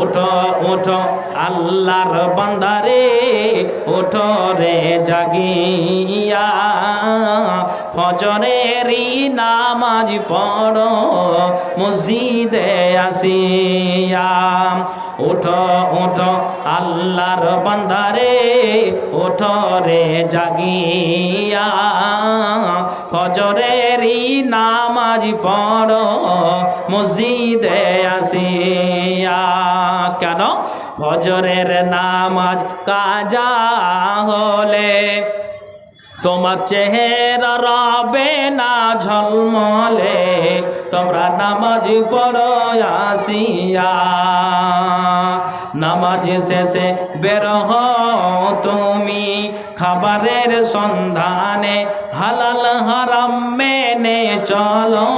ওঠো ওঠো, আল্লাহর বান্দারে, ওঠো রে জাগিয়া। ফজরেরই নামাজ পড়ো, মসজিদে আসিয়া। ওঠো ওঠো, আল্লাহর বান্দারে, ওঠো রে জাগিয়া। ফজরেরই নামাজ পড়ো, মসজিদে আসিয়া। কেন? ফজরের নামাজ কাজা হলে তোমার চেহারা রবে না ঝলমলে, তোমরা নামাজ পড়ো আসিয়া। নামাজ শেষে বের তুমি খাবারের সন্ধানে, হালাল হারাম মেনে চলো।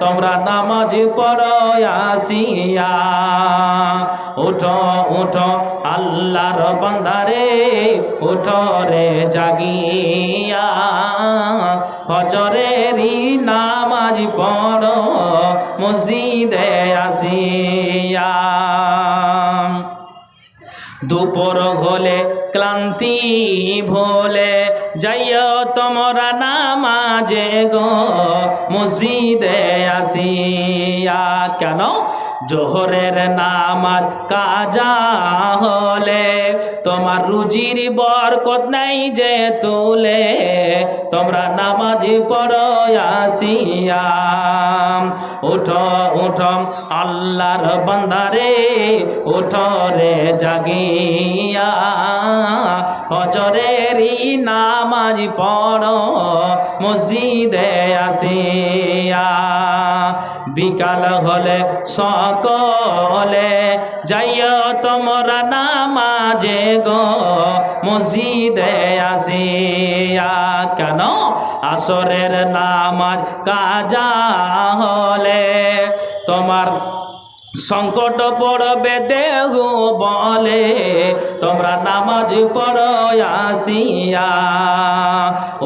তোমরা নামাজ পড়াসিয়া উঠ, উঠো আল্লাহর বান্দারে, উঠো রে জাগিয়া। ফজরেরই নামাজ পড়, মসজিদে আসিয়া। দুপুর হলে ক্লান্তি ভোলে, যাইও তোমরা নামাজে গো। মসজিদে আসিয়া কেন? জোহরের নামাজ কাজা হলে তোমার রুজির বরকত নাই যে তুলে, তোমরা নামাজ পড়ো উঠো উঠো, আল্লাহর বান্দারে, উঠো রে জাগিয়া। ফজরেরই নামাজ পড়ো, মসজিদে আসিয়া। বিকাল হলে সকলে যাইও তোমরা নামাজে গো, মসজিদে আসিয়া কেন? আসরের নামাজ কাজা হলে তোমার সংকট পড়বে দেহ বলে, তোমরা নামাজ পড়ো আসিয়া।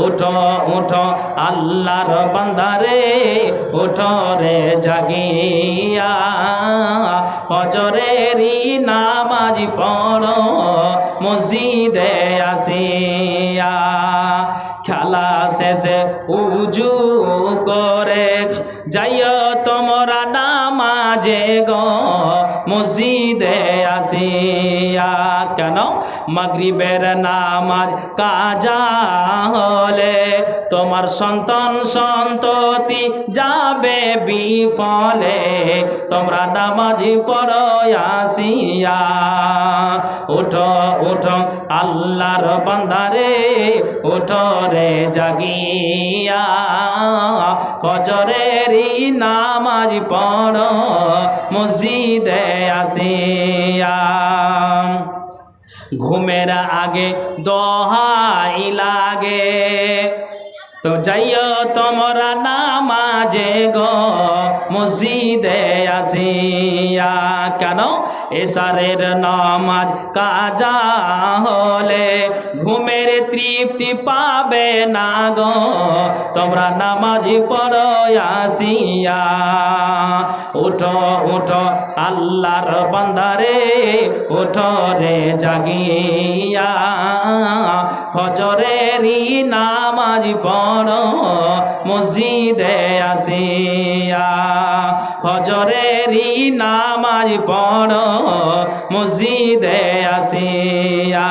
উঠো উঠো আল্লাহর বান্দারে, উঠো রে জাগিয়া। ফজরেরই নামাজ পড়, মসজিদে আসিয়া খেলা শেষে উজু করে, যাইও তোমরা নামাজে গ, মসজিদে আসিয়া। কেন? মাগরিবের নামাজ কাজা হলে তোমার সন্তান সন্ততি যাবে বিফলে। তোমরা নামাজ পড়ো আসিয়া উঠো উঠো, আল্লাহর বান্দারে, উঠো রে জাগিয়া। ফজরেরই নামাজ পড়ো মসজিদে আসিয়া। ঘুমের আগে দোহাই লাগে। তো যাইও তোমরা নামাজে গো মসজিদে আসিয়া কেন এসারের নামাজ কাজা হলে, ঘুমের তৃপ্তি পাবে না গো। তোমরা নামাজ পড়ো উঠো উঠো আল্লাহর বান্দারে, উঠো রে জাগিয়া। ফজরেরই নামাজ পড় মসজিদে আসিয়া। ফজরেরই নামাজ পড় মসজিদে আসিয়া।